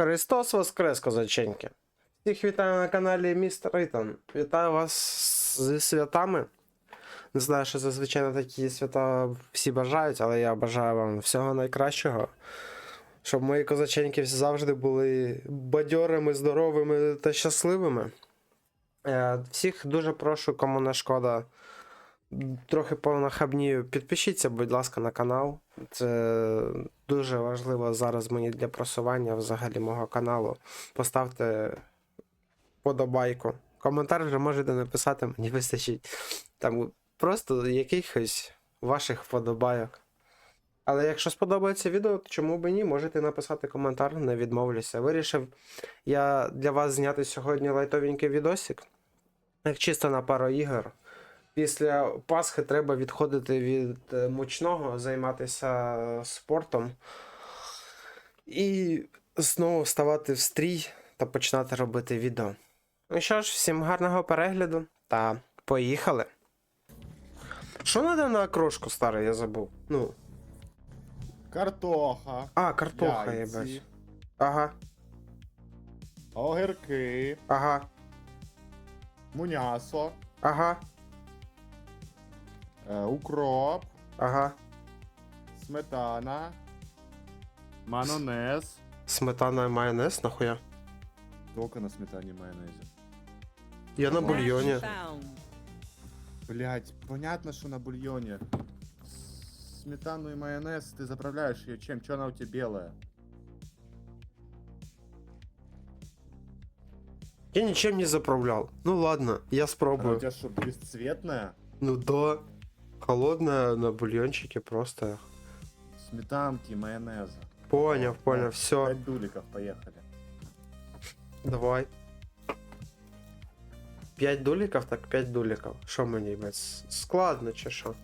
Христос Воскрес, козаченьки! Всіх вітаю на каналі Містер Ритон. Вітаю вас зі святами. Не знаю, що зазвичай на такі свята всі бажають, але я бажаю вам всього найкращого. Щоб мої козаченьки завжди були бадьорими, здоровими та щасливими. Е, Всіх дуже прошу, кому не шкода, трохи понахабнію, підпишіться, будь ласка, на канал. Це дуже важливо зараз мені для просування взагалі мого каналу. Поставте подобайку. Коментар вже можете написати, мені вистачить там просто якихось ваших вподобайок. Але якщо сподобається відео, то чому б ні, можете написати коментар, не відмовлюся. Вирішив я для вас зняти сьогодні лайтовенький відосик. Як чисто на пару ігор. Після Пасхи треба відходити від е, мучного, займатися спортом і знову вставати в стрій та починати робити відео. Ну що ж, всім гарного перегляду та поїхали. Що надо на окрошку, старий, я забув. Ну. Картоха, А, картоха, яйці, їбать. Ага, огірки, ага, мунясо, ага, е, укроп, ага. сметана, манонез. Сметана і майонез, нахуя? Тільки на сметані майонезі. Я на бульйоні. Found. Блять, понятно, що на бульйоні. Сметану і майонез ти заправляєш її чим? Чого вона у тебе біла? Я ничем не заправлял. Ну ладно, я Она у спробую. тебя что, бесцветная? Ну да. Холодная на бульончике просто. Сметанки, майонеза. Понял, понял, все. Пять дуликов, поехали. Давай. П'ять дуликов, так п'ять дуликов. Що мені, блядь, с- складно чи що?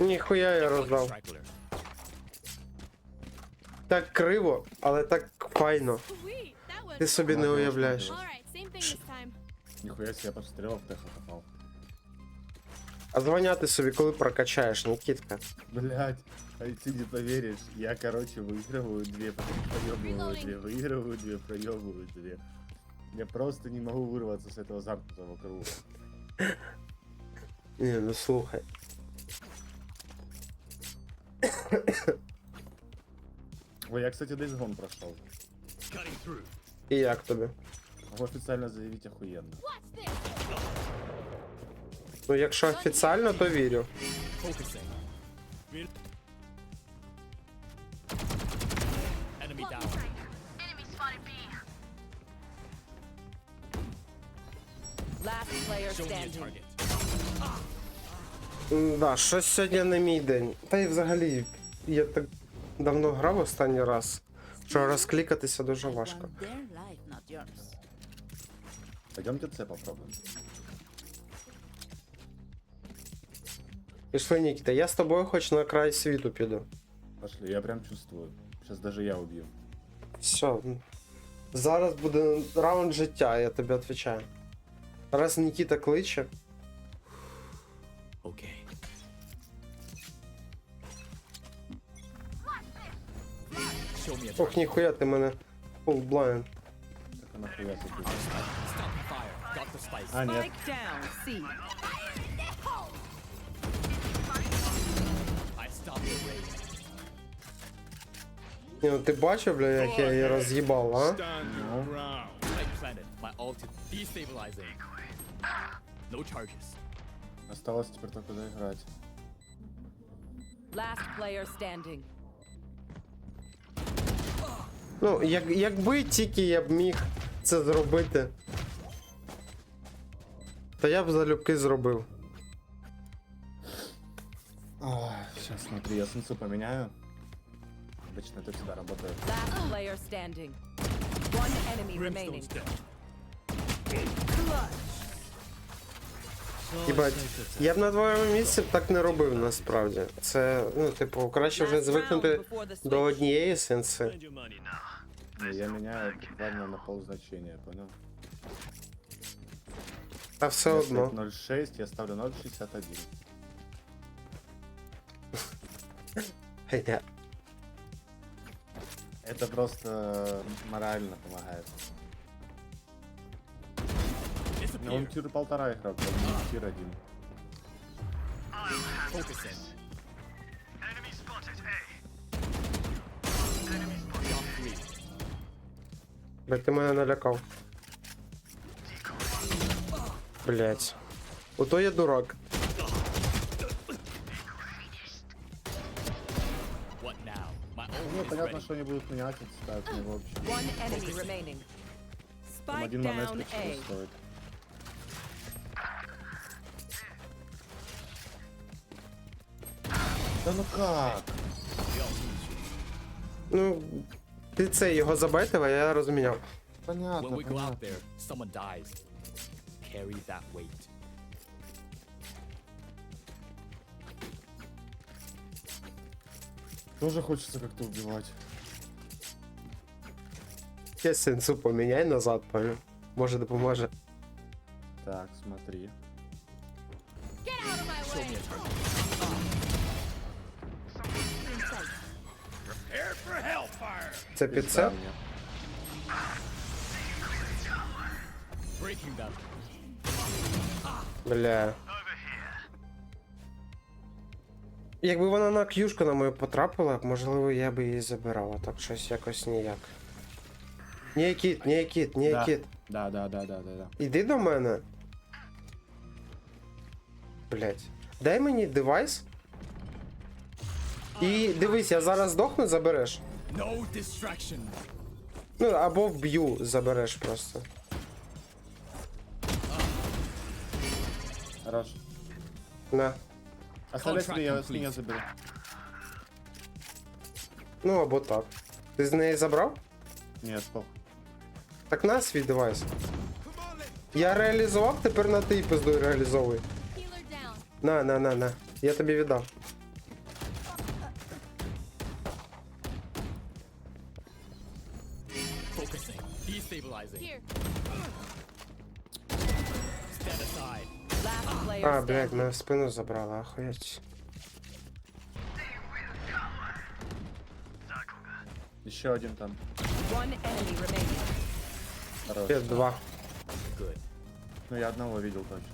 Ніхуя я роздав. Straggler. Так криво, але так файно. Sweet, that was Ти собі не уявляєш. Alright, same thing this time. Нихуя себе, я посмотрел, в теха попал. А звоняти собі, коли прокачаєш, Нікітка. Блять, а ты не поверишь, я, короче, выигрываю две, проебываю две, выигрываю две, проебываю две. Я просто не могу вырваться с этого замкнутого круга. Ні, ну слухай. Ой, я, кстати, Days Gone прошел. Cutting through. І як тобі? Могу официально заявить охуенно. Ну, якщо офіціально, то вірю. Да, щось сьогодні не мій день. Та й взагалі, я так давно грав останній раз, що розклікатися дуже важко. Пойдемте С попробуем. Пішли, Нікіта, я з тобою хоч на край світу піду. Пошли, я прям чувствую. Сейчас даже я убью. Все. Зараз буде раунд життя, я тобі відповідаю. Раз Нікіта кличе. Okay. Ох, ніхуя ти мене full blind. Так а нахуя забыл? Stop the fire. Got the spice. А, нет. Spike down. C. I stopped the rain. Ні, ну ти бачив, бля, як я її роз'їбав, а? Spike planted. My ulti destabilizing. No charges. Осталось теперь только доиграть. Last player standing. Ну, як, якби тільки я б міг це зробити. Та я б залюбки зробив. Сейчас смотри, я сенсу поменяю. Обычно это всегда работает. Last player standing. One enemy remaining. Brimstone's dead. Clutch. Їбать, я б на твоєму місці б так не робив насправді. Це, ну, типу, краще вже звикнути до однієї сенси. Не, Я меняю буквально на пол значения, понял? Та все одно. 0.6, я ставлю 0.61. Ня. Это просто морально помогает. Он тир полтора играл, не тир один. Блять, ты мене налякав. Блять. Ото я дурак. Ну, понятно, что они будут меня ставить, но вообще. Там один момент почему стоит. Да ну как? Ну, ти це його забайтив, а я розміняв. Понятно, When we go out понятно. there, someone dies. Carry that weight. Тоже хочется как-то убивать. Я сенсу поміняй назад, понял? Може допоможе. Так, смотри. Get out of my way. Це під це? мне. Breaking them. Бля. Якби вона на к'юшку на мою потрапила, можливо, я би її забирав, а так щось якось ніяк. Ні, кіт, ні, кіт, ні, Да. кіт. Да, да, да, да, да, да. Іди до мене. Блять. Дай мені девайс. І дивись, я зараз здохну, забереш. No distraction. Ну, або вб'ю, забереш просто. Хорош. На. Оставляй себе, я с complete. заберу. Ну або так. Ти з неї забрав? Нет, похуй. Так на свій девайс. Я реалізував, тепер на ти пиздуй реалізовуй. На, на, на, на. Я тобі віддав. Focusing. Destabilizing. Here. Stand aside. Last player А, блядь, standing. мене в спину забрала, охуєть. Еще один там. One enemy remaining. Хорош. Є два. Good. Ну я одного видел точно.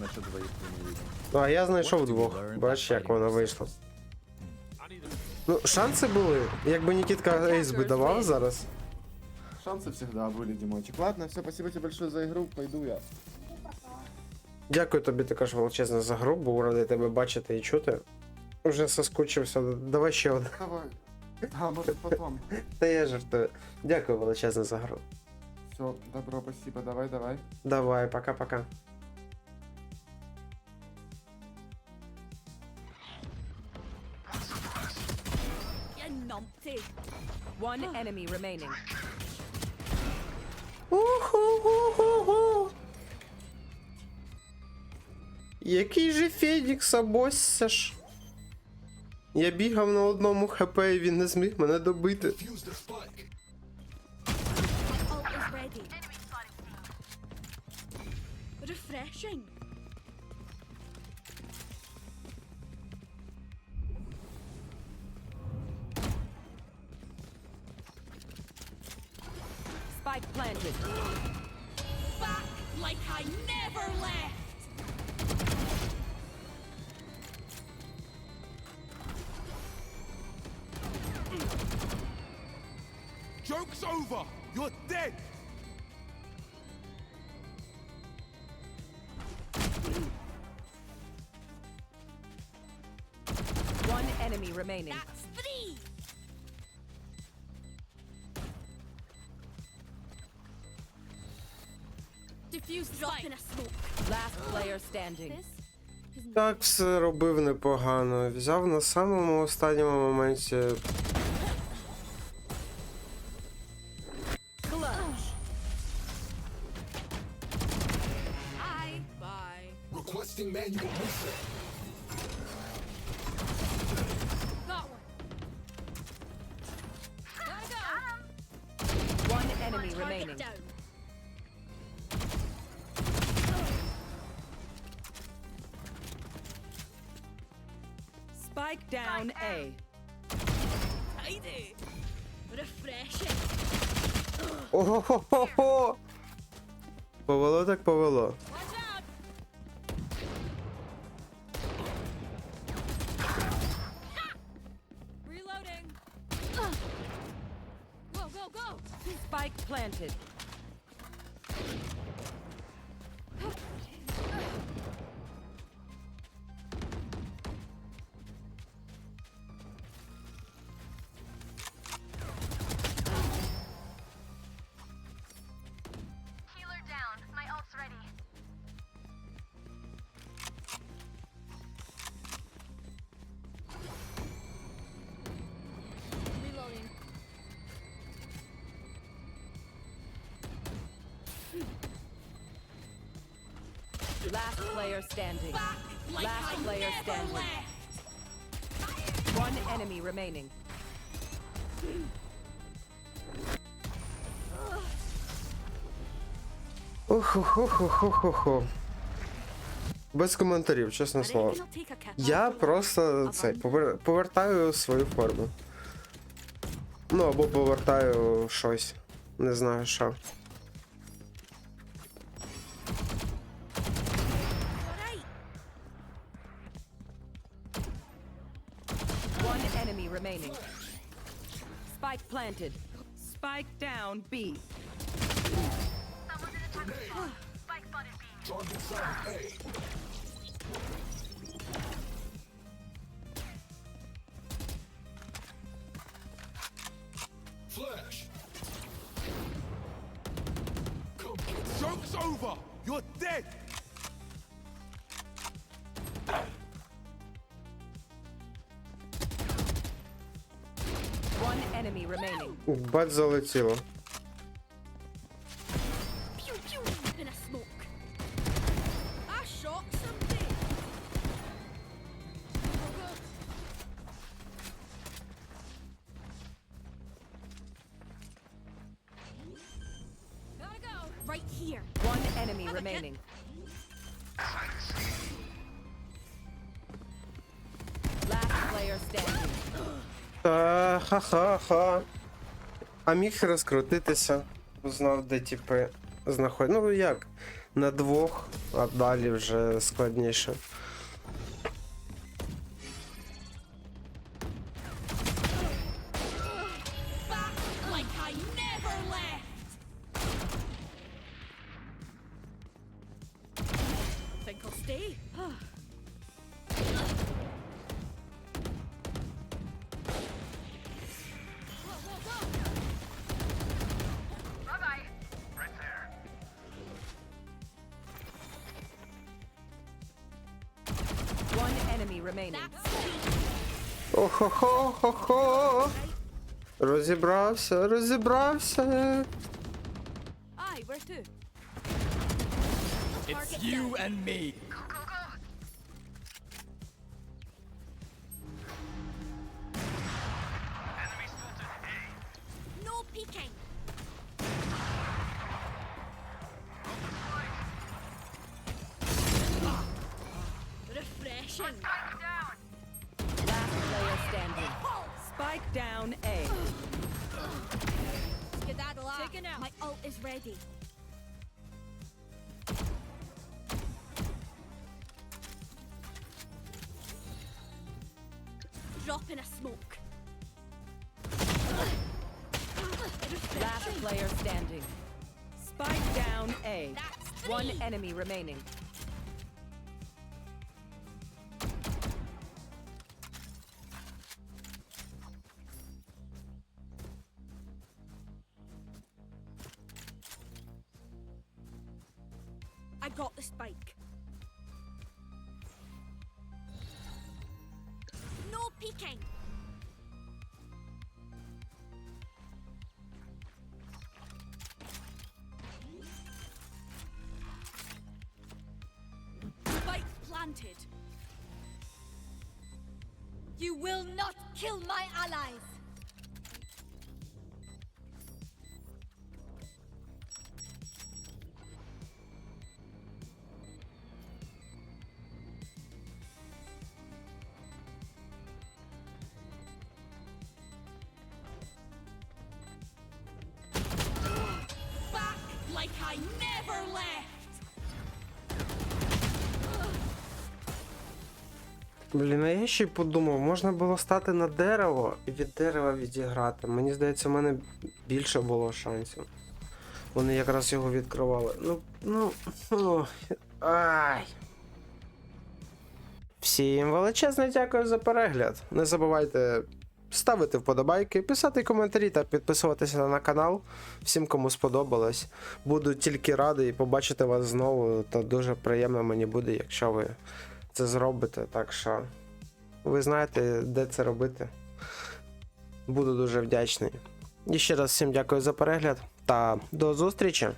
Насчет двоих я не видел. Ну, а я знайшов What do we двох. learn Бачиш, by як воно fighting вийшло. I need a Ну, шанси були. Якби Нікітка Ейс би давав зараз. Шансы всегда были, Димончик. Ладно, все, спасибо тебе большое за игру, пойду я. Дякую тобі також величезно за гру, був радий тебе бачити і чути. Уже соскучився. Давай ще один. Давай. Да, может потом. Та я жартую. Дякую величезно за гру. Все, добро, спасибо, давай, давай. Давай, пока-пока. One enemy remaining. Уху-ху-ху-ху. Який же Фенікс обосся ж? Я бігав на одному хп і він не зміг мене добити. Spike planted. Back like I never left. Joke's over! You're dead! One enemy remaining. That's Last player standing. Так все робив непогано. Взяв на самому останньому моменті. One. Gotta go. One enemy Target remaining. down. Spike down A. Tidy. Refreshing. Ого-го-го-го! Повело так повело. Watch out. Reloading. Go, go, go. Spike planted. Last player standing. Like Last I player never standing. left. One enemy remaining. Уху-ху-ху-ху-ху. Без коментарів, чесне I слово. Я просто цей повер- повертаю свою форму. Ну або повертаю щось. Не знаю що. planted. Spike down B. Spike spotted B. Target side A. Flash! Joke's over! You're dead! Бать залетіло. remaining. Last player standing. Uh, ha ha ha. А міг розкрутитися. Знав, де типи знаходять. Ну як? На двох, а далі вже складніше. Охо-хо-хо-хо. Розібрався, розібрався. It's you and me. Drop in a smoke. Last player standing. Spike down A. One enemy remaining. I got the spike. Блін, а я ще й подумав, можна було стати на дерево і від дерева відіграти. Мені здається, в мене більше було шансів. Вони якраз його відкривали. Ну, ну, ну, ай. Всім величезне дякую за перегляд. Не забувайте ставити вподобайки, писати коментарі та підписуватися на канал. Всім, кому сподобалось. Буду тільки радий побачити вас знову. Та дуже приємно мені буде, якщо ви це зробите. Так що ви знаєте, де це робити. Буду дуже вдячний. І ще раз всім дякую за перегляд та до зустрічі!